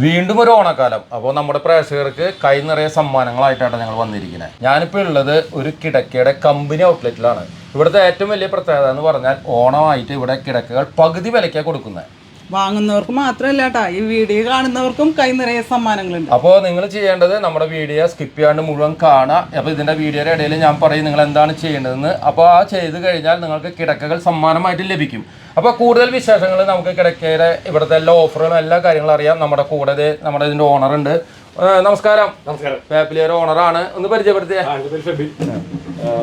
വീണ്ടും ഒരു ഓണക്കാലം. അപ്പോൾ നമ്മുടെ പ്രേക്ഷകർക്ക് കൈ നിറയെ സമ്മാനങ്ങളായിട്ടാണ് ഞങ്ങൾ വന്നിരിക്കുന്നത് ഞാനിപ്പോൾ ഉള്ളത് ഒരു കിടക്കയുടെ കമ്പനി ഔട്ട്ലെറ്റിലാണ് ഇവിടുത്തെ ഏറ്റവും വലിയ പ്രത്യേകത എന്ന് പറഞ്ഞാൽ ഓണമായിട്ട് ഇവിടെ കിടക്കകൾ പകുതി വിലയ്ക്കാണ് കൊടുക്കുന്നത് വാങ്ങുന്നവർക്ക് മാത്രമല്ല കേട്ടാ ഈ വീഡിയോ കാണുന്നവർക്കും കൈ നിറയെ സമ്മാനങ്ങളുണ്ട്. അപ്പോൾ നിങ്ങൾ ചെയ്യേണ്ടത് നമ്മുടെ വീഡിയോ സ്കിപ്പ് ചെയ്യാണ്ട് മുഴുവൻ കാണുക അപ്പോൾ ഇതിന്റെ വീഡിയോയുടെ ഇടയിൽ ഞാൻ പറയും നിങ്ങൾ എന്താണ് ചെയ്യേണ്ടതെന്ന്. അപ്പോൾ ആ ചെയ്ത് കഴിഞ്ഞാൽ നിങ്ങൾക്ക് കിടക്കകൾ സമ്മാനമായിട്ട് ലഭിക്കും. അപ്പോൾ കൂടുതൽ വിശേഷങ്ങൾ നമുക്ക് കിടക്കയുടെ ഇവിടുത്തെ എല്ലാ ഓഫറുകളും എല്ലാ കാര്യങ്ങളും അറിയാം. നമ്മുടെ കൂടെ നമ്മുടെ ഇതിന്റെ ഓണർ ഉണ്ട്. നമസ്കാരം. നമസ്കാരം. ഫാപ്പിലിയർ ഓണറാണ് ഒന്ന് പരിചയപ്പെടുത്തിയേ.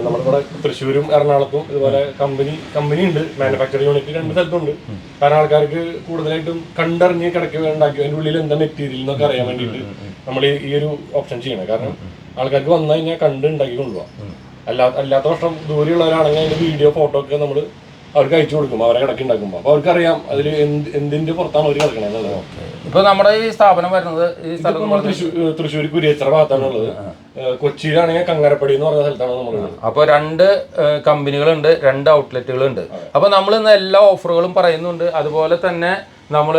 നമ്മളിവിടെ തൃശ്ശൂരും എറണാകുളത്തും ഇതുപോലെ കമ്പനി കമ്പനി ഉണ്ട്. മാനുഫാക്ചറിംഗ് യൂണിറ്റ് രണ്ട് സ്ഥലത്തുണ്ട്. കാരണം ആൾക്കാർക്ക് കൂടുതലായിട്ടും കണ്ടറിഞ്ഞ് കിടക്ക ഉണ്ടാക്കി അതിന്റെ ഉള്ളിൽ എന്താ മെറ്റീരിയൽ എന്നൊക്കെ അറിയാൻ വേണ്ടിയിട്ട് നമ്മൾ ഈ ഒരു ഓപ്ഷൻ ചെയ്യണം. കാരണം ആൾക്കാർക്ക് വന്നു കഴിഞ്ഞാൽ കണ്ട് ഉണ്ടാക്കി കൊണ്ടുപോകാം അല്ലാ അല്ലാത്ത വർഷം ദൂരെയുള്ളവരാണെങ്കിൽ അതിന്റെ വീഡിയോ ഫോട്ടോ ഒക്കെ നമ്മൾ അവർക്ക് അയച്ചു കൊടുക്കും അവരെ കിടക്കി ഉണ്ടാക്കുമ്പോ അപ്പോൾ അവർക്കറിയാം അതിൽ എന്ത് എന്തിന്റെ പുറത്താണ് അവർ കിടക്കണത് എന്നുള്ളത്. ഇപ്പോൾ നമ്മുടെ ഈ സ്ഥാപനം വരുന്നത് ഈ സ്ഥലത്ത് നമ്മൾ തൃശ്ശൂർ തൃശ്ശൂർ കുരിയച്ചിറ ഭാഗത്താണുള്ളത്. ഏഹ് കൊച്ചിയിലാണെങ്കിൽ കങ്ങരപ്പടി എന്ന് പറഞ്ഞ സ്ഥലത്താണ് നമ്മൾ അപ്പോൾ രണ്ട് കമ്പനികളുണ്ട് രണ്ട് ഔട്ട്ലെറ്റുകളുണ്ട് അപ്പോൾ നമ്മൾ ഇന്ന് എല്ലാ ഓഫറുകളും പറയുന്നുണ്ട്. അതുപോലെ തന്നെ നമ്മൾ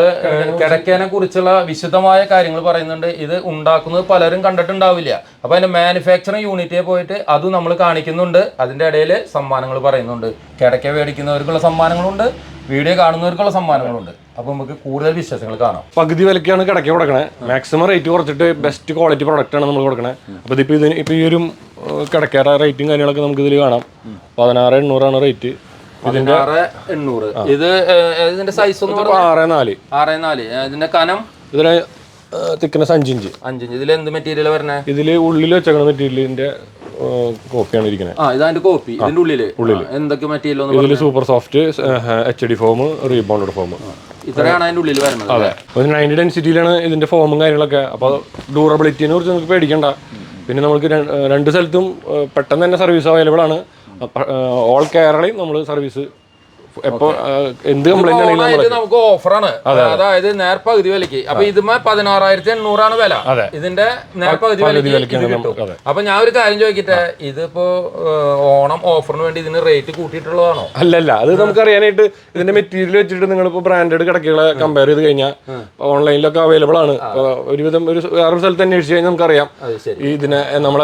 കിടക്കേനെ കുറിച്ചുള്ള വിശദമായ കാര്യങ്ങൾ പറയുന്നുണ്ട്. ഇത് ഉണ്ടാക്കുന്നത് പലരും കണ്ടിട്ടുണ്ടാവില്ല. അപ്പോൾ അതിന്റെ മാനുഫാക്ചറിങ് യൂണിറ്റിൽ പോയിട്ട് അത് നമ്മൾ കാണിക്കുന്നുണ്ട്. അതിന്റെ ഇടയിൽ സമ്മാനങ്ങൾ പറയുന്നുണ്ട്. കിടക്ക മേടിക്കുന്നവർക്കുള്ള സമ്മാനങ്ങളുണ്ട്. വീഡിയോ കാണുന്നവർക്കുള്ള സമ്മാനങ്ങളുണ്ട്. അപ്പോൾ നമുക്ക് കൂടുതൽ വിശേഷങ്ങൾ കാണാം. പകുതി വിലക്കാണ് കിടക്ക കൊടുക്കണേ. മാക്സിമം റേറ്റ് കുറച്ചിട്ട് ബെസ്റ്റ് ക്വാളിറ്റി പ്രോഡക്റ്റ് ആണ് നമ്മൾ കൊടുക്കണേ. അപ്പോൾ ഇതിപ്പോ ഇതിന് ഇപ്പോൾ ഈ ഒരു കിടക്കയുടെ റേറ്റും കാര്യങ്ങളൊക്കെ നമുക്ക് ഇതിൽ കാണാം. പതിനാറ് എണ്ണൂറാണ് റേറ്റ് പതിനാറ് എണ്ണൂറ്. ഇത് ഇതിന്റെ സൈസ് ആറ് നാല്. ആറ് നാല്. ഇതിന്റെ കനം? ഇതിന് തിക്നെസ് അഞ്ചിഞ്ച് അഞ്ചിഞ്ച്. ഇതിൽ എന്ത് മെറ്റീരിയൽ വരണേ? ഇതിൽ ഉള്ളിൽ വെച്ചേക്കണ മെറ്റീരിയലിന്റെ കോപ്പിയാണ് ഇരിക്കുന്നത് ആ ഇതതിന്റെ കോപ്പി ഇതിന്റെ ഉള്ളിൽ? ഉള്ളിൽ. എന്തൊക്കെ മെറ്റീരിയൽ ഇതിൽ super soft H D foam rebounded foam ഇത്രയാണ് അതിന്റെ ഉള്ളിൽ വരുന്നത് അതെ. ഒരു നയന്റി ഡെൻസിറ്റിയിലാണ് ഇതിന്റെ ഫോമും കാര്യങ്ങളൊക്കെ. അപ്പോൾ ഡ്യൂറബിലിറ്റിനെ കുറിച്ച് നമുക്ക് പേടിക്കണ്ട. പിന്നെ നമുക്ക് രണ്ട് സ്ഥലത്തും പെട്ടെന്ന് തന്നെ സർവീസ് അവൈലബിൾ ആണ്. ഓൾ കേരളയും നമ്മൾ സർവീസ് എപ്പോൾ എന്ത് കംപ്ലൈന്റ് ആണെങ്കിലും നമുക്ക് ഓഫറാണ്. അതായത് നേർപ്പകുതി വിലക്ക് അപ്പൊ ഇതുമേ പതിനാറായിരത്തി എണ്ണൂറാണ് വില. ഇതിന്റെ നേർപ്പകുതി വിലക്ക് കിട്ടും. അപ്പൊ ഞാൻ ഒരു കാര്യം ചോദിക്കട്ടെ? ഇതിപ്പോ ഓണം ഓഫറിന് വേണ്ടി ഇതിന് റേറ്റ് കൂട്ടിയിട്ടുള്ളതാണോ? അല്ലല്ല അത് നമുക്ക് അറിയാനായിട്ട് ഇതിന്റെ മെറ്റീരിയൽ വെച്ചിട്ട് നിങ്ങൾ ഇപ്പോൾ ബ്രാൻഡഡ് കിടക്കുകളെ കമ്പയർ ചെയ്ത് കഴിഞ്ഞാൽ ഓൺലൈനിലൊക്കെ അവൈലബിൾ ആണ്. ഒരുവിധം ഒരു വേറൊരു സ്ഥലത്ത് അന്വേഷിച്ച് കഴിഞ്ഞാൽ നമുക്കറിയാം. ഇതിനെ നമ്മൾ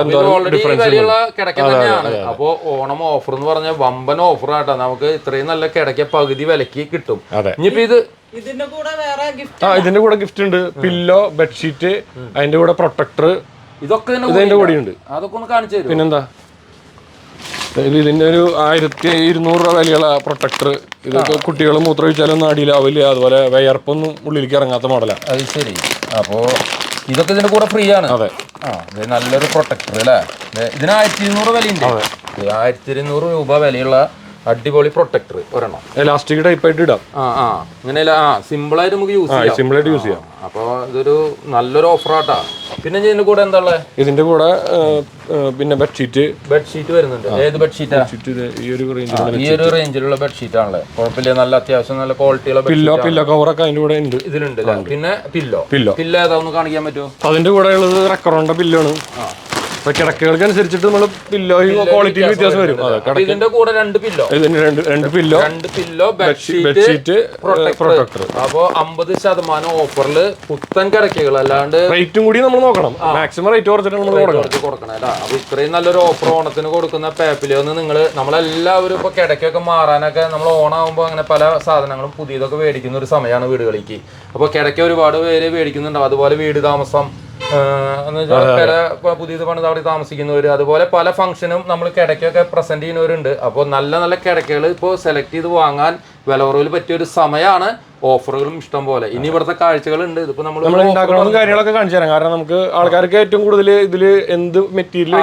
ഡിഫറൻസ് വിലയുള്ള കിടക്ക തന്നെയാണ്. അപ്പോ ഓണം ഓഫർ എന്ന് പറഞ്ഞാൽ വമ്പൻ ഓഫർ ആട്ടോ നമുക്ക് ഇത്രയും നല്ല കിടക്ക പകുതി വിലക്ക് കിട്ടും. അതെ. ഇനിയിപ്പോ ഇത് ഇതിന്റെ കൂടെ വേറെ ഗിഫ്റ്റ് ആ ഇതിന്റെ കൂടെ ഗിഫ്റ്റ് ഉണ്ട്. പില്ലോ ബെഡ്ഷീറ്റ് അതിന്റെ കൂടെ പ്രൊട്ടക്ടർ ഇതൊക്കെ ഇതിന്റെ കൂടെ ഉണ്ട് അതൊക്കെ ഒന്ന് കാണിച്ചു തരും പിന്നെന്താ? ഇത് ഇതിന്റെ ഒരു ആയിരത്തി ഇരുന്നൂറ് രൂപ വിലയുള്ള പ്രൊട്ടക്ടർ ഇതൊക്കെ കുട്ടികൾ മൂത്രമൊഴിച്ചാലൊന്നും അടിയിലാവില്ല അതുപോലെ വയർപ്പൊന്നും ഉള്ളിലേക്ക് ഇറങ്ങാത്ത മോഡലാണ് അത് ശരി. അപ്പോ ഇതൊക്കെ ഇതിന്റെ കൂടെ ഫ്രീ ആണ്. അതെ. ആ നല്ലൊരു പ്രൊട്ടക്ടർ അല്ലേ? ഇതിന് ആയിരത്തി ഇരുന്നൂറ് വിലയുണ്ട്. ആയിരത്തി ഇരുന്നൂറ് രൂപ വിലയുള്ള അടിപൊളി പ്രൊട്ടക്ടർ ഒരെണ്ണം. ഇലാസ്റ്റിക് ടൈപ്പ് ആയിട്ട് ഇടാം. ആ ആ. അങ്ങനെ ആ സിമ്പിൾ ആയിട്ട് നമുക്ക് യൂസ് ചെയ്യാം. സിമ്പിൾ ആയിട്ട് യൂസ് ചെയ്യാം. അപ്പോൾ ഇതൊരു നല്ലൊരു ഓഫറാട്ടാ പിന്നെ ഇതിന്റെ കൂടെ എന്താ ഉള്ളത് ഇതിന്റെ കൂടെ ആ, ആ, പിന്നെ ബെഡ്ഷീറ്റ് ബെഡ്ഷീറ്റ് വരുന്നുണ്ട്. ഏത് ബെഡ്ഷീറ്റാ ഈ ഒരു റേഞ്ചിൽ ഈ ഒരു റേഞ്ചിലുള്ള ബെഡ്ഷീറ്റ് ആണല്ലേ. കുഴപ്പമില്ല നല്ല അത്യാവശ്യം നല്ല ക്വാളിറ്റിയുള്ള പില്ലോ പില്ലോ കവറൊക്കെ അതിന്റെ കൂടെ ഉണ്ട്. ഇതിലുണ്ട് പിന്നെ പില്ലോ പില്ലോ പില്ലോ ഏതാ? ഒന്ന് കാണിക്കാൻ പറ്റുമോ? അതിന്റെ കൂടെ ഉള്ളത് റെക്കറോണ്ട പില്ലാണ് അപ്പൊ കിടക്കുകൾക്ക് അനുസരിച്ചിട്ട് നമ്മൾ പില്ലോയും ക്വാളിറ്റിയിൽ വ്യത്യാസം വരും. ഇതിന്റെ കൂടെ രണ്ട് പില്ലോ. രണ്ട് രണ്ട് പില്ലോ. രണ്ട് പില്ലോ ബെഡ്ഷീറ്റ് പ്രൊട്ടക്ടർ അപ്പോ അമ്പത് ശതമാനം ഓഫറിൽ പുത്തൻ കിടക്കകൾ അല്ലാണ്ട് റേറ്റും കൂടി നമ്മൾ നോക്കണം. മാക്സിമം റേറ്റ് കുറച്ചിട്ട് നമ്മൾ കൊടുക്കണം. അല്ല? അപ്പൊ ഇത്രയും നല്ലൊരു ഓഫർ ഓണത്തിന് കൊടുക്കുന്ന പേപ്പിലൊന്ന് നിങ്ങൾ നമ്മളെല്ലാവരും ഇപ്പൊ കിടക്കൊക്കെ മാറാനൊക്കെ നമ്മൾ ഓണാകുമ്പോൾ അങ്ങനെ പല സാധനങ്ങളും പുതിയതൊക്കെ മേടിക്കുന്ന ഒരു സമയമാണ് വീടുകളിലേക്ക് അപ്പൊ കിടക്ക ഒരുപാട് പേര് മേടിക്കുന്നുണ്ടാവും. അതുപോലെ വീട് താമസം പുതിയത് പണിത് അവിടെ താമസിക്കുന്നവര് അതുപോലെ പല ഫംഗ്ഷനും നമ്മൾ കിടക്കൊക്കെ പ്രസന്റ് ചെയ്യുന്നവരുണ്ട്. അപ്പോൾ നല്ല നല്ല കിടക്കകൾ ഇപ്പോൾ സെലക്ട് ചെയ്ത് വാങ്ങാൻ വില കുറവിൽ പറ്റിയ ഒരു സമയമാണ് ഓഫറുകളും ഇഷ്ടം പോലെ. ഇനി ഇവിടുത്തെ കാഴ്ചകളുണ്ട്. ഇതിപ്പോ നമ്മൾ ഉണ്ടാക്കണമെന്ന് കാര്യങ്ങളൊക്കെ കാണിച്ചു തരാം. കാരണം നമുക്ക് ആൾക്കാർക്ക് ഏറ്റവും കൂടുതൽ ഇതിൽ എന്ത് മെറ്റീരിയൽ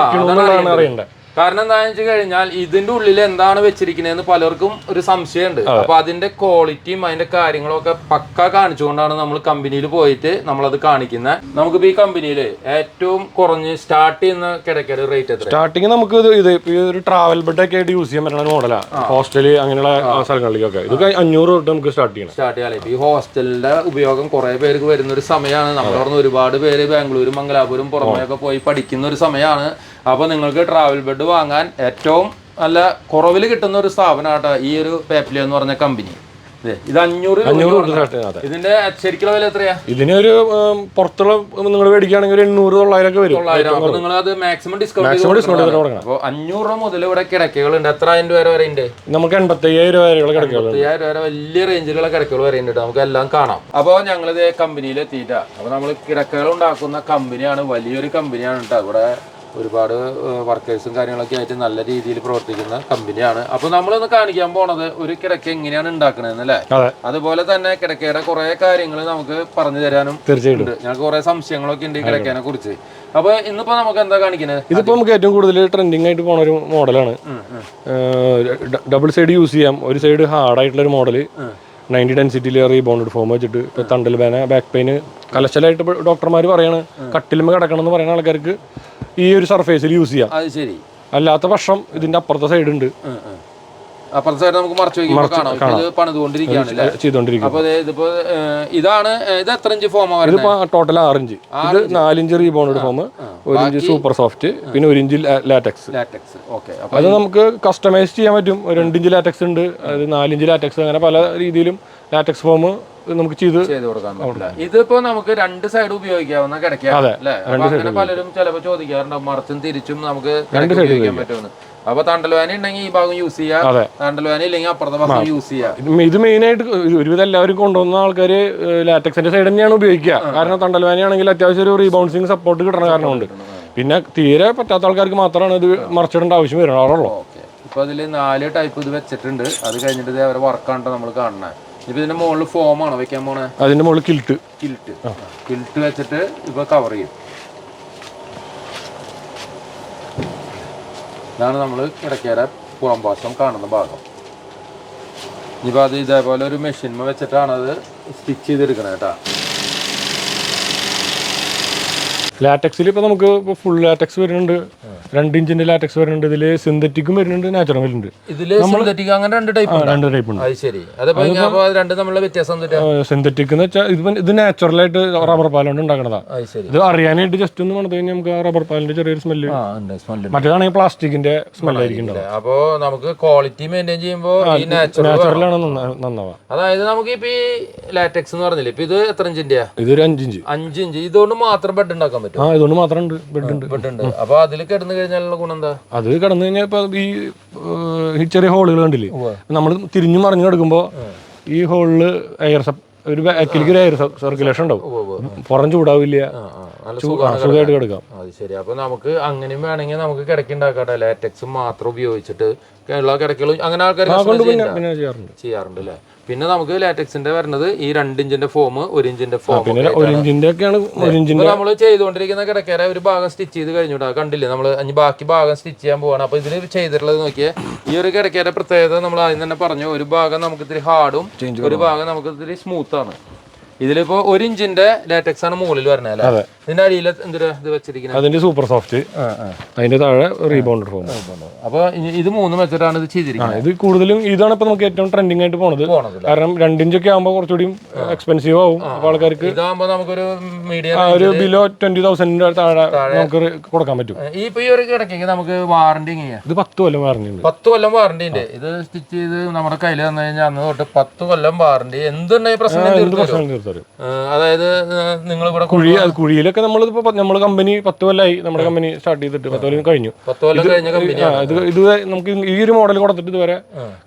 കാരണം എന്താണെന്ന് വെച്ച് കഴിഞ്ഞാൽ ഇതിന്റെ ഉള്ളിൽ എന്താണ് വെച്ചിരിക്കുന്നതെന്ന് പലർക്കും ഒരു സംശയമുണ്ട്. അപ്പൊ അതിന്റെ ക്വാളിറ്റിയും അതിന്റെ കാര്യങ്ങളും ഒക്കെ പക്ക കാണിച്ചുകൊണ്ടാണ് നമ്മൾ കമ്പനിയിൽ പോയിട്ട് നമ്മളത് കാണിക്കുന്നത് നമുക്കിപ്പോ ഈ കമ്പനിയിൽ ഏറ്റവും കുറഞ്ഞ് സ്റ്റാർട്ട് ചെയ്യുന്ന കിടക്കൽ റേറ്റ് എത്ര സ്റ്റാർട്ടിങ് നമുക്ക് ഇത് ഇത് ഈ ഒരു ട്രാവൽ ബെഡ് ഒക്കെ ആയിട്ട് യൂസ് ചെയ്യാൻ പറ്റുന്ന മോഡലാണ് ഹോസ്റ്റലിൽ അങ്ങനെയുള്ള സ്ഥലങ്ങളിലൊക്കെ സ്ഥലങ്ങളിലേക്കൊക്കെ. ഇതൊക്കെ അഞ്ഞൂറ് തൊട്ട് നമുക്ക് സ്റ്റാർട്ട് ചെയ്യണം. സ്റ്റാർട്ട് ചെയ്യാൻ ഈ ഹോസ്റ്റലിന്റെ ഉപയോഗം കുറെ പേർക്ക് വരുന്ന ഒരു സമയമാണ്. നമ്മൾ പറഞ്ഞ ഒരുപാട് പേര് ബാംഗ്ലൂരും മംഗലാപുരം പുറമേയൊക്കെ പോയി പഠിക്കുന്ന ഒരു സമയമാണ്. അപ്പൊ നിങ്ങൾക്ക് ട്രാവൽ ബെഡ് വാങ്ങാൻ ഏറ്റവും നല്ല കുറവിൽ കിട്ടുന്ന ഒരു സ്ഥാപനമാട്ടോ ഈ ഒരു പേപ്പിലി എന്ന് പറഞ്ഞ കമ്പനി ഇത് അഞ്ഞൂറ് ഇതിന്റെ ശരിക്കുള്ള വില എത്രയാ? ഇതിനൊരു പുറത്തുള്ള നിങ്ങൾ മേടിക്കുകയാണെങ്കിൽ ഒരു എണ്ണൂറ് തൊള്ളായിരം. ഒക്കെ വരും നിങ്ങൾ അത് മാക്സിമം ഡിസ്കൗണ്ട് ഡിസ്കൗണ്ട് അപ്പോൾ അഞ്ഞൂറ് രൂപ മുതൽ ഇവിടെ കിടക്കകളുണ്ട്. എത്ര ആയിരം രൂപ വരെ ഉണ്ട് നമുക്ക് എൺപത്തി അയ്യായിരം രൂപ വരെയുള്ള കിടക്കുള്ളത് അയ്യായിരം വരെ വലിയ റേഞ്ചിലുള്ള കിടക്കകൾ വരെ ഉണ്ട് നമുക്ക് എല്ലാം കാണാം. അപ്പോൾ ഞങ്ങൾ ഇത് കമ്പനിയിൽ എത്തിയിട്ടാ അപ്പോൾ നമ്മൾ കിടക്കകൾ ഉണ്ടാക്കുന്ന കമ്പനിയാണ് വലിയൊരു കമ്പനിയാണ് കേട്ടോ. ഇവിടെ ഒരുപാട് വർക്കേഴ്സും കാര്യങ്ങളൊക്കെ ആയിട്ട് നല്ല രീതിയിൽ പ്രവർത്തിക്കുന്ന കമ്പനിയാണ്. അപ്പോൾ നമ്മളൊന്ന് കാണിക്കാൻ പോണത് ഒരു കിടക്ക എങ്ങനെയാണ് ഉണ്ടാക്കണതെന്ന് അല്ലേ? അതെ. അതുപോലെ തന്നെ കിടക്കയുടെ കുറെ കാര്യങ്ങൾ നമുക്ക് പറഞ്ഞു തരാനും തീർച്ചയായിട്ടും. ഞങ്ങൾക്ക് കുറെ സംശയങ്ങളൊക്കെ ഉണ്ട് ഈ കിടക്കേനെ കുറിച്ച്. അപ്പൊ ഇന്നിപ്പോ നമുക്ക് എന്താ കാണിക്കുന്നത് ഇതിപ്പോ നമുക്ക് ഏറ്റവും കൂടുതൽ ട്രെൻഡിങ് ആയിട്ട് പോണ ഒരു മോഡലാണ് ഡബിൾ സൈഡ് യൂസ് ചെയ്യാം. ഒരു സൈഡ് ഹാർഡ് ആയിട്ടുള്ള ഒരു മോഡൽ നയന്റി ഡെൻസിറ്റിയിൽ ബോണ്ടഡ് ഫോം വെച്ചിട്ട് തണ്ടൽ വേന ബാക്ക് പെയിൻ കലശലായിട്ട് ഡോക്ടർമാർ പറയാണ് കട്ടിലുമ കിടക്കണം എന്ന് പറയുന്ന ആൾക്കാർക്ക് ഈ ഒരു സർഫേസിൽ യൂസ് ചെയ്യാം. അല്ലാത്ത പക്ഷം ഇതിന്റെ അപ്പുറത്തെ സൈഡ് ഉണ്ട്. അപ്പുറത്തെ സൈഡ് നമുക്ക് മറച്ചു വയ്ക്കുമ്പോൾ കാണാം. ഇത് പണിതുകൊണ്ടിരിക്കുകയാണല്ലേ? ചെയ്തോണ്ടിരിക്കും അപ്പൊ ദേ ഇതിപ്പോ ഇതാണ് ഇത് എത്ര ഇഞ്ച് ഫോമാ ഇതിപ്പോ ടോട്ടൽ ആറിഞ്ച്. ഇത് നാലിഞ്ച് റീബോണ്ടഡ് ഫോം ഒരു ഇഞ്ച് സൂപ്പർ സോഫ്റ്റ് പിന്നെ ഒരു ഇഞ്ച് ലാറ്റക്സ് ലാറ്റക്സ് ഓക്കെ അത് നമുക്ക് കസ്റ്റമൈസ് ചെയ്യാൻ പറ്റും. രണ്ട് ഇഞ്ച് ലാറ്റക്സ് ഉണ്ട്. അത് നാലിഞ്ച് ലാറ്റക്സ് അങ്ങനെ പല രീതിയിലും ലാറ്റക്സ് ഫോം നമുക്ക് ചെയ്ത് ഇതിപ്പോ നമുക്ക് രണ്ട് സൈഡ് ഉപയോഗിക്കാവുന്ന കിടക്കാം അതെ, അല്ലേ? അങ്ങനെ പലരും ചിലപ്പോ ചോദിക്കാറുണ്ടാവും മറച്ചും തിരിച്ചും നമുക്ക് ഉപയോഗിക്കാൻ പറ്റുമെന്ന്. അപ്പൊ തണ്ടൽവാനി ഉണ്ടെങ്കിൽ ഈ ഭാഗം യൂസ് ചെയ്യാം. തണ്ടൽവാനി തണ്ടൽവാന ഇല്ലെങ്കിൽ അപ്പുറത്തെ ഭാഗം യൂസ് ചെയ്യാം. ഇത് മെയിൻ ആയിട്ട് ഒരു- ഒരുവിധം എല്ലാവരും കൊണ്ടുവന്ന ആൾക്കാർ ലാറ്റക്സിന്റെ സൈഡ് തന്നെയാണ് ഉപയോഗിക്കുക. കാരണം തണ്ടൽവാനയാണെങ്കിൽ അത്യാവശ്യം ഒരു റീബൗൺസിങ് സപ്പോർട്ട് കിട്ടണ കാരണമുണ്ട്. പിന്നെ തീരെ പറ്റാത്ത ആൾക്കാർക്ക് മാത്രമാണ് ഇത് മറിച്ചിടേണ്ട ആവശ്യം വരുന്നത് ഓക്കെ. ഇപ്പൊ അതിൽ നാല് ടൈപ്പ് ഇത് വെച്ചിട്ടുണ്ട്. അത് കഴിഞ്ഞിട്ട് അവരെ വർക്കാണ് നമ്മൾ കാണുന്നത് ഇപ്പൊ ഇതിന്റെ മുകളിൽ ഫോമാണ് വെക്കാൻ പോണേ? അതിന്റെ മുകളിൽ കിൽട്ട് കിൽട്ട് കിൽട്ട് വെച്ചിട്ട് ഇപ്പൊ കവർ ചെയ്യും. ഇതാണ് നമ്മൾ ഇടയ്ക്കേര പുറം ഭാഷം കാണുന്ന ഭാഗം. ഇനിയിപ്പോൾ അത് ഇതേപോലെ ഒരു മെഷീൻമ വെച്ചിട്ടാണ് അത് സ്റ്റിച്ച് ചെയ്തെടുക്കണത് കേട്ടോ ലാറ്റക്സിൽ ഇപ്പോൾ നമുക്ക് ഇപ്പോൾ ഫുൾ ലാറ്റക്സ് വരുന്നുണ്ട്. രണ്ട് ഇഞ്ചിന്റെ ലാറ്റക്സ് വരുന്നുണ്ട്. ഇതിൽ സിന്തറ്റിക്കും വരുന്നുണ്ട്. നാച്ചുറൽ വരുന്നുണ്ട്. ഇതിൽ സിന്തറ്റിക് അങ്ങനെ രണ്ട് ടൈപ്പ് രണ്ട് ടൈപ്പ് ഉണ്ട്. അത് ശരി. രണ്ടും തമ്മിലുള്ള വ്യത്യാസം സിന്തറ്റിക് എന്ന് വെച്ചാൽ ഇത് ഇത് നാച്ചുറൽ ആയിട്ട് റബ്ബർ പാൽ കൊണ്ട് ഉണ്ടാക്കണതാ. ശരി. ഇത് അറിയാനായിട്ട് ജസ്റ്റ് ഒന്ന് വന്നു കഴിഞ്ഞാൽ നമുക്ക് ആ റബ്ബർ പാലിന്റെ ചെറിയൊരു സ്മെല്ല് മറ്റേതാണെങ്കിൽ പ്ലാസ്റ്റിക്കിന്റെ സ്മെല്ലായിരിക്കും അപ്പോ നമുക്ക് ക്വാളിറ്റി മെയിന്റെയിൻ ചെയ്യുമ്പോൾ നാച്ചുറലാണ് നന്നാവുക അതായത് നമുക്ക് ഇപ്പൊ ഈ ലാറ്റക്സ് എന്ന് പറഞ്ഞില്ലേ? ഇപ്പൊ ഇത് എത്ര ഇഞ്ചിന്റെയാ? ഇതൊരു അഞ്ചിഞ്ച്. അഞ്ചിഞ്ച്. ഇതുകൊണ്ട് മാത്രം ബെഡ് ഉണ്ടാക്കാൻ പറ്റും. ആ ഇതുകൊണ്ട് മാത്രം ഉണ്ട് ബെഡ് ഉണ്ട് ബെഡ് ഉണ്ട് അപ്പൊ അതിൽ കിടന്നു കഴിഞ്ഞാലുള്ള ഗുണം എന്താ? അത് കിടന്നു കഴിഞ്ഞാൽ ഇപ്പൊ ഈ ഈ ചെറിയ ഹോളുകൾ കണ്ടില്ലേ? നമ്മൾ തിരിഞ്ഞു മറിഞ്ഞു കിടക്കുമ്പോൾ ഈ ഹോളിൽ എയർ സപ് ഒരു ബാക്കിലേക്ക് ഒരു എയർ സർക്കുലേഷൻ ഉണ്ടാവും. പുറം ചൂടാവില്ല. സുഖമായിട്ട് കിടക്കാം. അത് ശരി. അപ്പൊ നമുക്ക് അങ്ങനെയും വേണമെങ്കിൽ നമുക്ക് കിടക്കി കിടക്കുണ്ടാക്കാട്ടെ. ലാറ്റക്സ് മാത്രം ഉപയോഗിച്ചിട്ട് ഉള്ള കിടക്കകളും അങ്ങനെ ആൾക്കാർ ചെയ്യാറുണ്ട്. ചെയ്യാറുണ്ട് അല്ലേ പിന്നെ നമുക്ക് ലാറ്റക്സിന്റെ വരുന്നത് ഈ രണ്ടിഞ്ചിന്റെ ഫോം ഒരു ഇഞ്ചിന്റെ ഫോം നമ്മൾ ചെയ്തുകൊണ്ടിരിക്കുന്ന കിടക്കര ഒരു ഭാഗം സ്റ്റിച്ച് ചെയ്ത് കഴിഞ്ഞുട്ടാ കണ്ടില്ലേ? നമ്മൾ അഞ്ഞ് ബാക്കി ഭാഗം സ്റ്റിച്ച് ചെയ്യാൻ പോവാണ്. അപ്പൊ ഇതിൽ ചെയ്തിട്ടുള്ളത് നോക്കിയേ ഈ ഒരു കിടക്കാരുടെ പ്രത്യേകത നമ്മൾ ആദ്യം തന്നെ പറഞ്ഞു. ഒരു ഭാഗം നമുക്ക് ഇത്തിരി ഹാർഡും ഒരു ഭാഗം നമുക്ക് ഇത്തിരി സ്മൂത്താണ് ആണ്. ഇതിലിപ്പോ ഒരു ഇഞ്ചിന്റെ ലാറ്റക്സ് ആണ് മുകളിൽ വരുന്നത് അല്ലേ? ഇതിന്റെ അടിയിൽ എന്തിനാ ഇത് വെച്ചിരിക്കുന്നത് അതിന്റെ സൂപ്പർ സോഫ്റ്റ്. അതിന്റെ താഴെ റീബൗണ്ടർ ഫോം. അപ്പൊ ഇത് മൂന്ന് വെച്ചിട്ടാണ് ഇത് ചെയ്തിരിക്കുന്നത് ഇത് കൂടുതലും ഇതാണ് ഇപ്പൊ നമുക്ക് ഏറ്റവും ട്രെൻഡിങ് ആയിട്ട് പോണത്. കാരണം രണ്ടിഞ്ചൊക്കെ ആകുമ്പോൾ കുറച്ചുകൂടി എക്സ്പെൻസീവ് ആവും അപ്പൊ ആൾക്കാർക്ക് ഇതാകുമ്പോ നമുക്കൊരു മീഡിയം ഒരു ബിലോ ട്വന്റി തൗസൻഡിന്റെ താഴെ നമുക്ക് കൊടുക്കാൻ പറ്റും. ഈ ഇപ്പൊ ഈ ഒരു കിടക്കെങ്കിൽ നമുക്ക് വാറണ്ടി ഇത് പത്ത് കൊല്ലം പറഞ്ഞിട്ടുണ്ട് പത്ത് കൊല്ലം വാറണ്ടി ഉണ്ട്. ഇത് സ്റ്റിച്ച് ചെയ്ത് നമ്മുടെ കയ്യിൽ തന്നു കഴിഞ്ഞാൽ അന്ന് തൊട്ട് പത്ത് കൊല്ലം വാറണ്ടി എന്തുണ്ടായി പ്രശ്നം തരും. അതായത് നിങ്ങൾ ഇവിടെ കുഴി കുഴിയിലൊക്കെ നമ്മളിപ്പോ നമ്മൾ കമ്പനി പത്ത് കൊല്ലമായി നമ്മുടെ കമ്പനി സ്റ്റാർട്ട് ചെയ്തിട്ട് പത്ത് കൊല്ലം കഴിഞ്ഞു. പത്ത് കൊല്ലം കഴിഞ്ഞ കമ്പനി ഇത് ഇത് നമുക്ക് ഈ ഒരു മോഡൽ കൊടുത്തിട്ട് ഇതുവരെ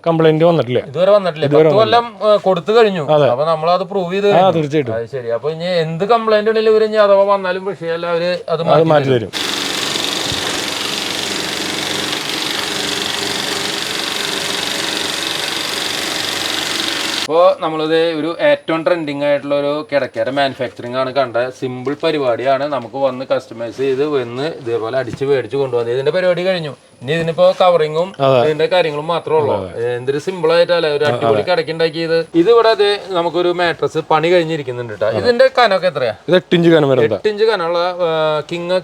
കംപ്ലൈന്റ് വന്നിട്ടില്ല. ഇതുവരെ വന്നിട്ടില്ല. പത്ത് കൊല്ലം കൊടുത്തു കഴിഞ്ഞു. അപ്പൊ നമ്മൾ അത് പ്രൂവ് ചെയ്ത്. തീർച്ചയായിട്ടും. ശരി. അപ്പൊ ഇനി എന്ത് കംപ്ലൈന്റ് ഉണ്ടെങ്കിലും ഇവർ ഇനി അഥവാ വന്നാലും പക്ഷേ അവർ അത് മാറ്റി തരും. അപ്പോൾ നമ്മളിത് ഒരു ഏറ്റവും ട്രെൻഡിങ് ആയിട്ടുള്ള ഒരു കിടക്കയുടെ മാനുഫാക്ചറിങ് ആണ് കണ്ടത് സിമ്പിൾ പരിപാടിയാണ്. നമുക്ക് വന്ന് കസ്റ്റമൈസ് ചെയ്ത് വന്ന് ഇതേപോലെ അടിച്ച് മേടിച്ച് കൊണ്ടുവന്ന്. ഇതിന്റെ പരിപാടി കഴിഞ്ഞു. ഇനി ഇതിനിപ്പോ കവറിങ്ങും ഇതിന്റെ കാര്യങ്ങളും മാത്രമേ ഉള്ളൂ. എന്തൊരു സിമ്പിൾ ആയിട്ടല്ലേ ഒരു അടിപൊളി കിടക്കുണ്ടാക്കിയത് ഇത് ഇവിടെ അത് നമുക്കൊരു മാട്രസ് പണി കഴിഞ്ഞിരിക്കുന്നുണ്ട് കേട്ടോ ഇതിന്റെ കനമൊക്കെ എത്രയാ? എട്ടിഞ്ച് കനം എട്ടിഞ്ച് കനമുള്ള king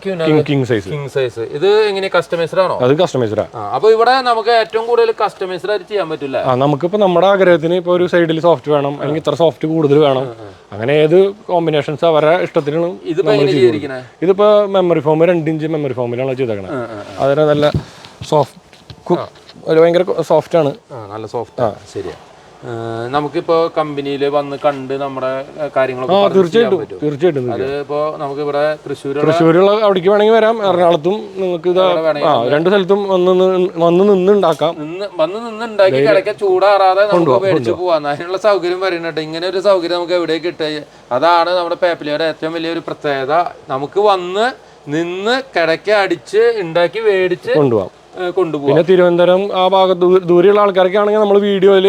king size king size ഇത് എങ്ങനെ കസ്റ്റമൈസ്ഡ് ആണോ? അത് കസ്റ്റമൈസ്ഡ് അപ്പൊ ഇവിടെ നമുക്ക് ഏറ്റവും കൂടുതൽ കസ്റ്റമൈസ്ഡ് ആയിട്ട് ചെയ്യാൻ പറ്റില്ല? നമുക്കിപ്പോ നമ്മുടെ ആഗ്രഹത്തിന് ഇപ്പൊ ഒരു സൈഡിൽ സോഫ്റ്റ് വേണം അല്ലെങ്കിൽ ഇത്ര സോഫ്റ്റ് കൂടുതൽ വേണം. അങ്ങനെ ഏത് കോമ്പിനേഷൻസ് അവരുടെ ഇഷ്ടത്തിനാണ് ഇതിപ്പോ മെമ്മറി ഫോം രണ്ട് ഇഞ്ച് മെമ്മറി ഫോമിലാണ് ചെയ്തേക്കണത് അതിന് നല്ല സോഫ്റ്റ് ഭയങ്കര സോഫ്റ്റ് ആണ്. നല്ല സോഫ്റ്റ് ആ. ഏഹ് നമുക്കിപ്പോ കമ്പനിയിൽ വന്ന് കണ്ട് നമ്മുടെ കാര്യങ്ങളൊക്കെ തീർച്ചയായിട്ടും തീർച്ചയായിട്ടും അത് ഇപ്പോ നമുക്ക് ഇവിടെ തൃശ്ശൂർ തൃശ്ശൂരുള്ള അവിടേക്ക് വേണമെങ്കിൽ വരാം എറണാകുളത്തും നിങ്ങൾക്ക് രണ്ട് സ്ഥലത്തും വന്ന് വന്ന് നിന്ന് ഉണ്ടാക്കാം നിന്ന് വന്ന് നിന്ന് ഉണ്ടാക്കി കിടക്ക ചൂടാറാതെ നമുക്ക് മേടിച്ചു പോവാം. അതിനുള്ള സൗകര്യം പറയുന്നുണ്ട് ഇങ്ങനെ ഒരു സൗകര്യം നമുക്ക് എവിടെ കിട്ടുക? അതാണ് നമ്മുടെ പേപ്പലിയുടെ ഏറ്റവും വലിയൊരു പ്രത്യേകത. നമുക്ക് വന്ന് നിന്ന് കിടക്ക അടിച്ച് ഉണ്ടാക്കി മേടിച്ച് കൊണ്ടുപോകാം ഏഹ്, കൊണ്ടുപോവാം. പിന്നെ തിരുവനന്തപുരം ആ ഭാഗത്ത് ദൂരെയുള്ള ആൾക്കാരൊക്കെ ആണെങ്കിൽ നമ്മൾ വീഡിയോയിൽ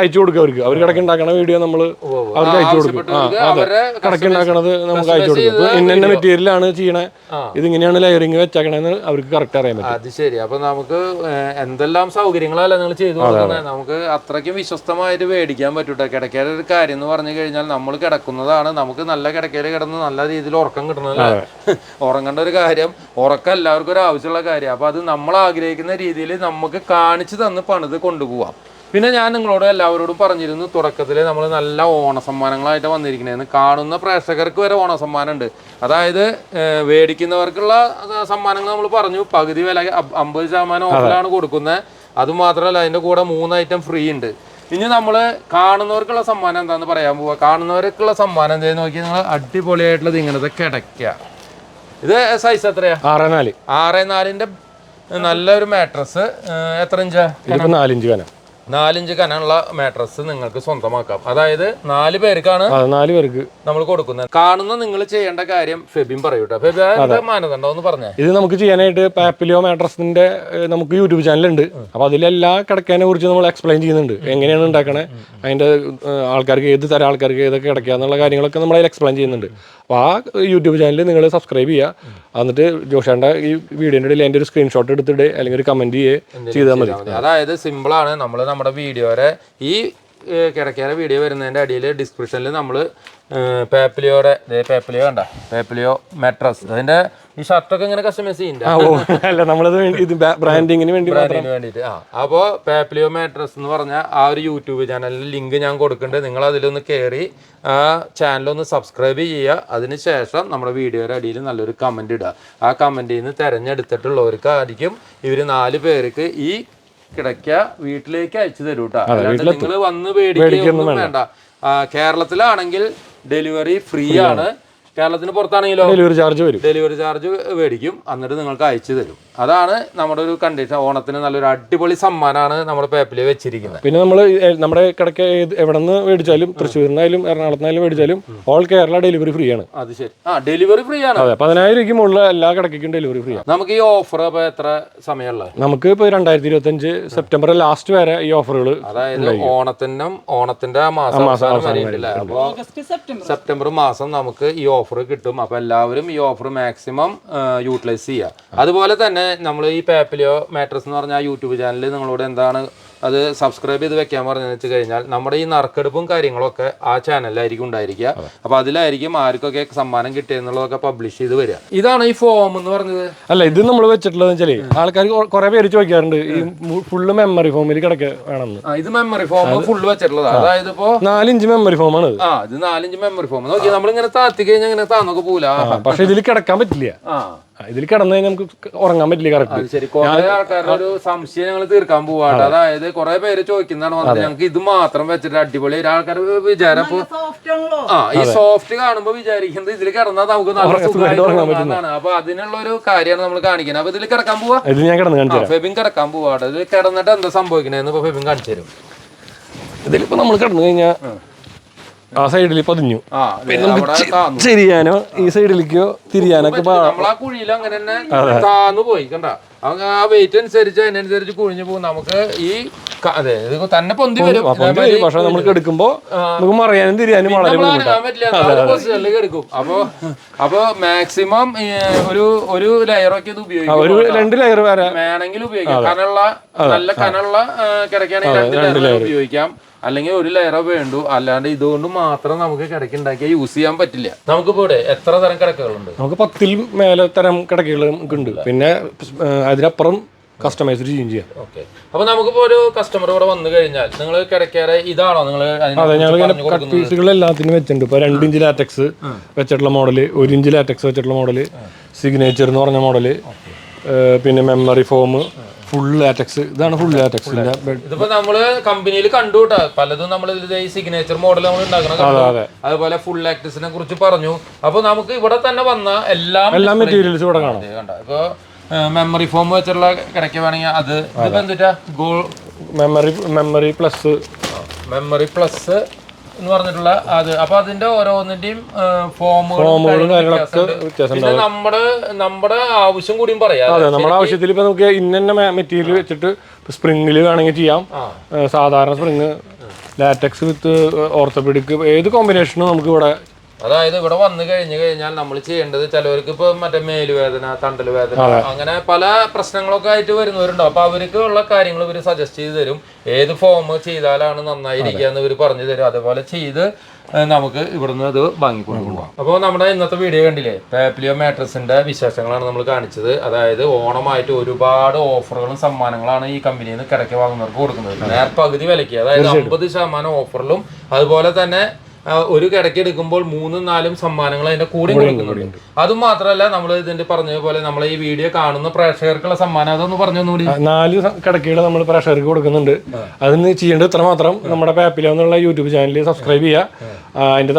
അയച്ചു കൊടുക്കും അവർക്ക്. അവർ കിടക്കി ഉണ്ടാക്കണ വീഡിയോ നമ്മൾ അവർക്ക് അയച്ചു കൊടുക്കും. ആ ആവശ്യപ്പെട്ടവർക്ക് അതെ. അവരെ ഉണ്ടാക്കണത് നമുക്ക് അയച്ചു കൊടുക്കും. ഇന്ന മെറ്റീരിയലാണ് ചെയ്യണേ. ഇതിങ്ങനെയാണ് ലെയറിങ് വെച്ചേക്കണെന്ന് അവർക്ക് കറക്റ്റ് അറിയാൻ പറ്റും. അത് ശരി. അപ്പൊ നമുക്ക് എന്തെല്ലാം സൗകര്യങ്ങളല്ല നിങ്ങൾ ചെയ്തു കൊടുക്കുന്നത് നമുക്ക് അത്രയ്ക്കും വിശ്വസ്തമായിട്ട് മേടിക്കാൻ പറ്റൂട്ടെ? കിടക്കയുടെ ഒരു കാര്യം എന്ന് പറഞ്ഞു കഴിഞ്ഞാൽ നമ്മൾ കിടക്കുന്നതാണ്. നമുക്ക് നല്ല കിടക്കയിൽ കിടന്ന് നല്ല രീതിയിൽ ഉറക്കം കിട്ടുന്നതല്ല ഉറങ്ങേണ്ട ഒരു കാര്യം ഉറക്കം എല്ലാവർക്കും ഒരു ആവശ്യമുള്ള കാര്യം. അപ്പൊ അത് നമ്മൾ ആഗ്രഹിക്കുന്ന രീതിയിൽ നമുക്ക് കാണിച്ചു തന്ന് പണിത് കൊണ്ടുപോവാം. പിന്നെ ഞാൻ നിങ്ങളോട് എല്ലാവരോടും പറഞ്ഞിരുന്നു തുടക്കത്തിൽ നമ്മൾ നല്ല ഓണസമ്മാനങ്ങളായിട്ട് വന്നിരിക്കണേന്ന്. കാണുന്ന പ്രേക്ഷകർക്ക് വരെ ഓണസമ്മാനം ഉണ്ട് അതായത് മേടിക്കുന്നവർക്കുള്ള സമ്മാനങ്ങൾ നമ്മൾ പറഞ്ഞു. പകുതി വില അമ്പ- അമ്പത് ശതമാനം ഓഫറിലാണ് കൊടുക്കുന്നത് അതുമാത്രമല്ല അതിന്റെ കൂടെ മൂന്ന് ഐറ്റം ഫ്രീ ഉണ്ട്. ഇനി നമ്മൾ കാണുന്നവർക്കുള്ള സമ്മാനം എന്താണെന്ന് പറയാൻ പോവുക കാണുന്നവർക്കുള്ള സമ്മാനം എന്താ നോക്കി നിങ്ങൾ അടിപൊളിയായിട്ടുള്ളത് ഇങ്ങനത്തെ കിടക്കുക ഇത് സൈസ് എത്രയാ? ആറ് നാല്. ആറ് നാലിന്റെ നല്ലൊരു മാട്രസ് എത്ര ഇഞ്ചാ? നാലിഞ്ച് കനം. നാലിഞ്ച് കനമുള്ള മാട്രസ് നിങ്ങൾക്ക് സ്വന്തമാക്കാം. അതായത് നാല് പേർക്കാണ് നാല് പേർക്ക്. നമ്മൾ കൊടുക്കുന്നത്. കാണുന്ന നിങ്ങൾ ചെയ്യേണ്ട കാര്യം ഫെബിൻ പറയൂട്ടോ ഫെബിൻ മാനദണ്ഡം പറഞ്ഞേ? ഇത് നമുക്ക് ചെയ്യാനായിട്ട് പാപ്പിലിയോ മാട്രസിന്റെ നമുക്ക് യൂട്യൂബ് ചാനലുണ്ട്. അപ്പൊ അതിലെല്ലാ കിടക്കാനെ കുറിച്ച് നമ്മൾ എക്സ്പ്ലെയിൻ ചെയ്യുന്നുണ്ട്. എങ്ങനെയാണ് ഉണ്ടാക്കണേ? അതിന്റെ ആൾക്കാർക്ക് ഏത് തരം ആൾക്കാർക്ക് ഏതൊക്കെ കിടക്കുക എന്നുള്ള കാര്യങ്ങളൊക്കെ നമ്മൾ അതിൽ എക്സ്പ്ലെയിൻ ചെയ്യുന്നുണ്ട്. അപ്പോൾ ആ യൂട്യൂബ് ചാനൽ നിങ്ങൾ സബ്സ്ക്രൈബ് ചെയ്യുക എന്നിട്ട് ജോഷാന്റെ ഈ വീഡിയോന്റെ ഇടയിൽ എന്റെ ഒരു സ്ക്രീൻഷോട്ട് എടുത്തിട്ട് അല്ലെങ്കിൽ ഒരു കമന്റ് ചെയ്യുക ചെയ്താൽ മതി. അതായത് സിമ്പിളാണ് നമ്മൾ നമ്മുടെ വീഡിയോയുടെ ഈ കിടക്കേറെ വീഡിയോ വരുന്നതിന്റെ അടിയിൽ ഡിസ്ക്രിപ്ഷനിൽ നമ്മൾ പേപ്പലിയോടെ പേപ്പലിയോ കണ്ട. പേപ്പലിയോ മെട്രസ് അതിന്റെ ഈ ഷർട്ടൊക്കെ ഇങ്ങനെ കസ്റ്റമൈസ് ചെയ്യുന്നുണ്ട് അല്ല നമ്മളത് ഇത് ബ്രാൻഡിങ്ങിന് വേണ്ടി വേണ്ടിയിട്ട് ആ അപ്പോൾ പാപ്പിലിയോ മാട്രസ് എന്ന് പറഞ്ഞ ആ ഒരു യൂട്യൂബ് ചാനലിൽ ലിങ്ക് ഞാൻ കൊടുക്കുന്നുണ്ട് നിങ്ങൾ അതിലൊന്ന് കയറി ആ ചാനലൊന്ന് സബ്സ്ക്രൈബ് ചെയ്യുക. അതിനുശേഷം നമ്മുടെ വീഡിയോയുടെ അടിയിൽ നല്ലൊരു കമന്റ് ഇടുക. ആ കമന്റിൽ നിന്ന് തിരഞ്ഞെടുത്തിട്ടുള്ളവർക്കായിരിക്കും ഇവർ നാല് പേർക്ക് ഈ കിടക്ക വീട്ടിലേക്ക് അയച്ചു തരൂ കേട്ടോ നിങ്ങൾ വന്ന് പേടിക്കുന്നു വേണ്ട. കേരളത്തിലാണെങ്കിൽ ഡെലിവറി ഫ്രീ ആണ്. കേരളത്തിന് പുറത്താണെങ്കിലോ? ഡെലിവറി ചാർജ് വരും. ഡെലിവറി ചാർജ് മേടിക്കും. എന്നിട്ട് നിങ്ങൾക്ക് അയച്ചു തരും. അതാണ് നമ്മുടെ ഒരു കണ്ടീഷൻ ഓണത്തിന് നല്ലൊരു അടിപൊളി സമ്മാനമാണ് നമ്മുടെ പേപ്പിൽ വെച്ചിരിക്കുന്നത്. പിന്നെ നമ്മൾ നമ്മുടെ കിടക്ക എവിടെ നിന്ന് മേടിച്ചാലും തൃശ്ശൂരിനായാലും എറണാകുളത്തിനായാലും മേടിച്ചാലും ഓൾ കേരള ഡെലിവറി ഫ്രീ ആണ്. അത് ശരി. ആ ഡെലിവറി ഫ്രീ ആണ്. അതെ പതിനായിരം രൂപയ്ക്ക് മുകളിൽ എല്ലാ കിടക്കും ഡെലിവറി ഫ്രീ ആണ്. നമുക്ക് ഈ ഓഫർ അപ്പൊ എത്ര സമയമുള്ള നമുക്ക് ഇപ്പോൾ രണ്ടായിരത്തി ഇരുപത്തഞ്ച് സെപ്റ്റംബർ ലാസ്റ്റ് വരെ ഈ ഓഫറുകൾ അതായത് ഓണത്തിന്റെ ഓണത്തിന്റെ മാസം സെപ്റ്റംബർ മാസം നമുക്ക് ഈ ഓഫർ കിട്ടും. അപ്പൊ എല്ലാവരും ഈ ഓഫർ മാക്സിമം യൂട്ടിലൈസ് ചെയ്യുക. അതുപോലെ തന്നെ നമ്മൾ ഈ പേപ്പിലോ മാട്രസ് എന്ന് പറഞ്ഞ യൂട്യൂബ് ചാനലിൽ നിങ്ങളോട് എന്താണ് അത് സബ്സ്ക്രൈബ് ചെയ്ത് വെക്കാൻ പറഞ്ഞു വെച്ച് കഴിഞ്ഞാൽ നമ്മുടെ ഈ നറുക്കെടുപ്പും കാര്യങ്ങളൊക്കെ ആ ചാനലിലായിരിക്കും ഉണ്ടായിരിക്കുക. അപ്പൊ അതിലായിരിക്കും ആർക്കൊക്കെ സമ്മാനം കിട്ടിയെന്നുള്ളതൊക്കെ പബ്ലിഷ് ചെയ്ത് വരിക. ഇതാണ് ഈ ഫോം എന്ന് പറഞ്ഞത്. അല്ല ഇത് നമ്മൾ വെച്ചിട്ടുള്ളത് വെച്ചാൽ ആൾക്കാർ കുറെ പേര് ചോദിക്കാറുണ്ട് ഈ ഫുള്ള് മെമ്മറി ഫോമിൽ കിടക്ക വേണമെന്ന്. ഇത് മെമ്മറി ഫോം ഫുള്ള് വെച്ചിട്ടുള്ളത്. അതായത് ഇപ്പോ നാലിഞ്ച് മെമ്മറി ഫോം ആണ് ആ ഇത് നാലഞ്ച് മെമ്മറി ഫോം നോക്കി നമ്മളിങ്ങനെ താത്തി കഴിഞ്ഞാൽ ഇങ്ങനെ താന്നൊക്കെ പോല പക്ഷെ ഇതിൽ കിടക്കാൻ പറ്റില്ല. ആ. ഇതിൽ കിടന്നു കഴിഞ്ഞാൽ നമുക്ക് ഉറങ്ങാൻ പറ്റില്ല കറക്റ്റ് ശരി. കുറെ ആൾക്കാരുടെ ഒരു സംശയം ഞങ്ങൾ തീർക്കാൻ പോവാണ് അതായത് കുറെ പേര് ചോദിക്കുന്നതാണ് വന്നത്. ഞങ്ങൾക്ക് ഇത് മാത്രം വെച്ചിട്ട് അടിപൊളി ആൾക്കാർ വിചാരം ഇപ്പൊ സോഫ്റ്റ് ആണല്ലോ. ആ ഈ സോഫ്റ്റ് കാണുമ്പോ വിചാരിക്കുന്നത് ഇതിൽ കിടന്നാൽ നമുക്ക് നല്ല സുഖമായിട്ട് അപ്പൊ അതിനുള്ള ഒരു കാര്യമാണ് നമ്മൾ കാണിക്കുന്നത്. അപ്പൊ ഇതിൽ കിടക്കാൻ പോവാ? ഞാൻ കിടന്ന് ഫെബിൻ കിടക്കാൻ പോവാട്ടോ. ഇത് കിടന്നിട്ട് എന്താ സംഭവിക്കണേന്ന് ഇപ്പൊ ഫെബിൻ കാണിച്ചു തരും. ഇതിലിപ്പോ നമ്മൾ കിടന്നു കഴിഞ്ഞാൽ ആ സൈഡിൽ പതിഞ്ഞു. തിരിയാനോ ഈ സൈഡിലേക്കോ തിരിയാനൊക്കെ പാ- നമ്മൾ ആ കുഴിയിൽ അങ്ങനെ തന്നെ താന്നു പോയി കണ്ട? അങ്ങ് ആ വെയിറ്റ് അനുസരിച്ച് അതിനനുസരിച്ച് കുഴിഞ്ഞു പോകും. നമുക്ക് ഈ അതെ തന്നെ പൊന്തി വരും. പക്ഷെ നമ്മൾക്ക് എടുക്കുമ്പോ നമുക്ക് മറിയാനും തിരിയാനും വളരെ എടുക്കും അപ്പൊ അപ്പൊ മാക്സിമം ഒരു ഒരു ലെയറൊക്കെ ഇത് ഉപയോഗിക്കും ഒരു രണ്ട് ലെയർ വരെ. വേണമെങ്കിൽ ഉപയോഗിക്കാം. കനുള്ള നല്ല കനുള്ള കിടക്കുകയാണെങ്കിൽ രണ്ട് ലെയർ ഉപയോഗിക്കാം. അല്ലെങ്കിൽ ഒരു ലെയറോ വേണ്ടു. അല്ലാണ്ട് ഇതുകൊണ്ട് മാത്രം നമുക്ക് കിടക്ക ഉണ്ടാക്കിയ യൂസ് ചെയ്യാൻ പറ്റില്ല. നമുക്ക് ഇവിടെ എത്ര തരം കിടക്കകളുണ്ട്? നമുക്ക് പത്തിൽ മേലെ തരം കിടക്കകൾ ഉണ്ട് പിന്നെ അതിനപ്പുറം കസ്റ്റമൈസ്ഡ് ചെയ്യും ചെയ്യാം. ഓക്കെ അപ്പൊ നമുക്കിപ്പോ ഒരു കസ്റ്റമർ ഇവിടെ വന്നു കഴിഞ്ഞാൽ നിങ്ങൾ കിടക്കാറ് ഇതാണോ നിങ്ങൾ അതെ ഞങ്ങൾ കട്ട് പീസുകൾ എല്ലാത്തിനും വെച്ചിട്ടുണ്ട്. ഇപ്പൊ രണ്ട് ഇഞ്ച് ലാറ്റക്സ് വെച്ചിട്ടുള്ള മോഡൽ ഒരു ഇഞ്ച് ലാറ്റക്സ് വെച്ചിട്ടുള്ള മോഡൽ സിഗ്നേച്ചർ എന്ന് പറഞ്ഞ മോഡൽ പിന്നെ മെമ്മറി ഫോം ഫുൾ ലാറ്റക്സ് ഇതാണ് ഫുൾ ലാറ്റക്സിന്റെ ഇതിപ്പോ നമ്മൾ കമ്പനിയിൽ കണ്ടു കേട്ടോ പലതും നമ്മൾ ഈ സിഗ്നേച്ചർ മോഡൽ നമ്മൾ ഉണ്ടാക്കണം. അതുപോലെ ഫുൾ ലാറ്റക്സിനെ കുറിച്ച് പറഞ്ഞു. അപ്പൊ നമുക്ക് ഇവിടെ തന്നെ വന്ന എല്ലാം എല്ലാ മെറ്റീരിയൽസ് ഇവിടെ കാണാം. ഇപ്പൊ മെമ്മറി ഫോം വെച്ചിട്ടുള്ള കിടക്ക വേണമെങ്കിൽ അത്. ഇതിപ്പോ എന്തിട്ടാ? Go memory memory plus memory plus എന്ന് പറഞ്ഞിട്ടുള്ള അത്. അപ്പൊ അതിന്റെ ഓരോന്നിന്റെയും ഫോമുകളും കാര്യങ്ങളൊക്കെ വ്യത്യാസം നമ്മുടെ നമ്മുടെ ആവശ്യം കൂടിയും പറയാം. അതെ നമ്മുടെ ആവശ്യത്തിൽ ഇപ്പൊ നമുക്ക് ഇന്ന മെറ്റീരിയൽ വെച്ചിട്ട് സ്പ്രിങ്ങിൽ വേണമെങ്കിൽ ചെയ്യാം. സാധാരണ സ്പ്രിങ് ലാറ്റക്സ് വിത്ത് ഓർത്തോപെഡിക് ഏത് കോമ്പിനേഷനും നമുക്ക് ഇവിടെ അതായത് ഇവിടെ വന്നു കഴിഞ്ഞു കഴിഞ്ഞാൽ നമ്മൾ ചെയ്യേണ്ടത് ചിലവർക്ക് ഇപ്പൊ മറ്റേ മേലുവേദന തണ്ടൽ വേദന അങ്ങനെ പല പ്രശ്നങ്ങളൊക്കെ ആയിട്ട് വരുന്നവരുണ്ടോ. അപ്പൊ അവർക്ക് ഉള്ള കാര്യങ്ങൾ ഇവർ സജസ്റ്റ് ചെയ്ത് തരും. ഏത് ഫോം ചെയ്താലാണ് നന്നായിരിക്കുക എന്ന് ഇവർ പറഞ്ഞു തരും. അതുപോലെ ചെയ്ത് നമുക്ക് ഇവിടുന്ന് അത് വാങ്ങിക്കൊണ്ട് പോകാം അപ്പോൾ നമ്മുടെ ഇന്നത്തെ വീഡിയോ കണ്ടില്ലേ? പാപ്ലിയോ മാട്രസിന്റെ വിശേഷങ്ങളാണ് നമ്മൾ കാണിച്ചത്. അതായത് ഓണമായിട്ട് ഒരുപാട് ഓഫറുകളും സമ്മാനങ്ങളാണ് ഈ കമ്പനിയിൽ നിന്ന് കിടക്കി വാങ്ങുന്നവർക്ക് കൊടുക്കുന്നത്. നേർ പകുതി വിലയ്ക്ക്. അതായത് അമ്പത് ശതമാനം ഓഫറിലും അതുപോലെ തന്നെ ഒരു കിടക്ക് എടുക്കുമ്പോൾ മൂന്നും നാലും സമ്മാനങ്ങൾ അതിന്റെ കൂടെ കൊടുക്കുന്നുണ്ട്. അതും മാത്രമല്ല നമ്മൾ ഇതിന്റെ പറഞ്ഞ പോലെ നമ്മൾ ഈ വീഡിയോ കാണുന്ന പ്രേക്ഷകർക്കുള്ള സമ്മാനം അതൊന്ന് പറഞ്ഞൊന്നുകൂടി നാല് കിടക്കുകൾ നമ്മൾ പ്രേക്ഷകർക്ക് കൊടുക്കുന്നുണ്ട്. അതിന് ചെയ്യേണ്ടത് ഇത്ര മാത്രം നമ്മുടെ പേപ്പില എന്നുള്ള യൂട്യൂബ് ചാനൽ സബ്സ്ക്രൈബ് ചെയ്യുക അതിന്റെ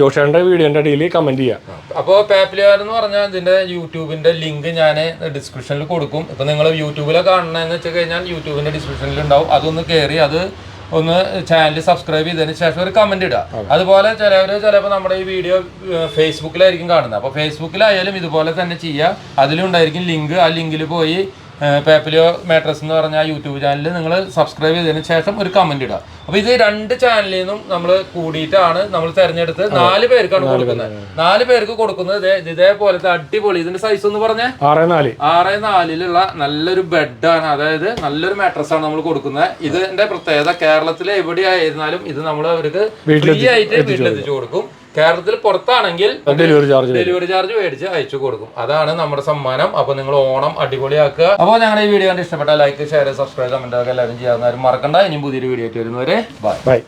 ജോഷാന്റെ വീഡിയോന്റെ അടിയിൽ കമന്റ് ചെയ്യുക അപ്പോൾ പേപ്പില എന്ന് പറഞ്ഞാൽ ഇതിന്റെ യൂട്യൂബിന്റെ ലിങ്ക് ഞാൻ ഡിസ്ക്രിപ്ഷനിൽ കൊടുക്കും. ഇപ്പൊ നിങ്ങൾ യൂട്യൂബിലെ കാണണമെന്ന് വെച്ച് കഴിഞ്ഞാൽ യൂട്യൂബിന്റെ ഡിസ്ക്രിപ്ഷനിൽ ഉണ്ടാവും. അതൊന്ന് കയറി അത് ഒന്ന് ചാനൽ സബ്സ്ക്രൈബ് ചെയ്തതിന് ശേഷം ഒരു കമന്റ് ഇടുക. അതുപോലെ ചിലവർ ചിലപ്പോൾ നമ്മുടെ ഈ വീഡിയോ ഫേസ്ബുക്കിലായിരിക്കും കാണുന്നത്. അപ്പോൾ ഫേസ്ബുക്കിലായാലും ഇതുപോലെ തന്നെ ചെയ്യുക. അതിലുണ്ടായിരിക്കും ലിങ്ക് ആ ലിങ്കിൽ പോയി പേപ്പലിയോ മാട്രസ് എന്ന് പറഞ്ഞ ആ യൂട്യൂബ് ചാനലിൽ നിങ്ങൾ സബ്സ്ക്രൈബ് ചെയ്തതിന് ശേഷം ഒരു കമന്റ് ഇടുക. അപ്പൊ ഇത് രണ്ട് ചാനലിൽ നിന്നും നമ്മൾ കൂടിയിട്ടാണ് നമ്മൾ തെരഞ്ഞെടുത്ത് നാല് പേർക്കാണ് കൊടുക്കുന്നത്. നാല് പേർക്ക് കൊടുക്കുന്നത് ഇതേപോലത്തെ അടിപൊളി ഇതിന്റെ സൈസ് എന്ന് പറഞ്ഞേ. ആറ് നാല്. ആറ് നാലിലുള്ള നല്ലൊരു ബെഡാണ് അതായത് നല്ലൊരു മാട്രസ് ആണ് നമ്മൾ കൊടുക്കുന്നത്. ഇതിന്റെ പ്രത്യേകത കേരളത്തിലെ എവിടെയായിരുന്നാലും ഇത് നമ്മൾ അവർക്ക് ഫ്രീ ആയിട്ട് വീട്ടിലെത്തിച്ചു കൊടുക്കും. കേരളത്തിൽ പുറത്താണെങ്കിൽ ഡെലിവറി ചാർജ് ഡെലിവറി ചാർജ് മേടിച്ച് അയച്ചു കൊടുക്കും. അതാണ് നമ്മുടെ സമ്മാനം. അപ്പൊ നിങ്ങൾ ഓണം അടിപൊളിയാക്കുക. അപ്പോൾ ഞങ്ങളുടെ ഈ വീഡിയോ കണ്ട് ഇഷ്ടപ്പെട്ട ലൈക്ക് ഷെയർ സബ്സ്ക്രൈബ് കമന്റ് ഒക്കെ എല്ലാവരും ചെയ്യാവുന്നവരും മറക്കണ്ട. ഇനി പുതിയൊരു വീഡിയോ ആയിട്ട് വരുന്നവരെ ബൈ ബൈ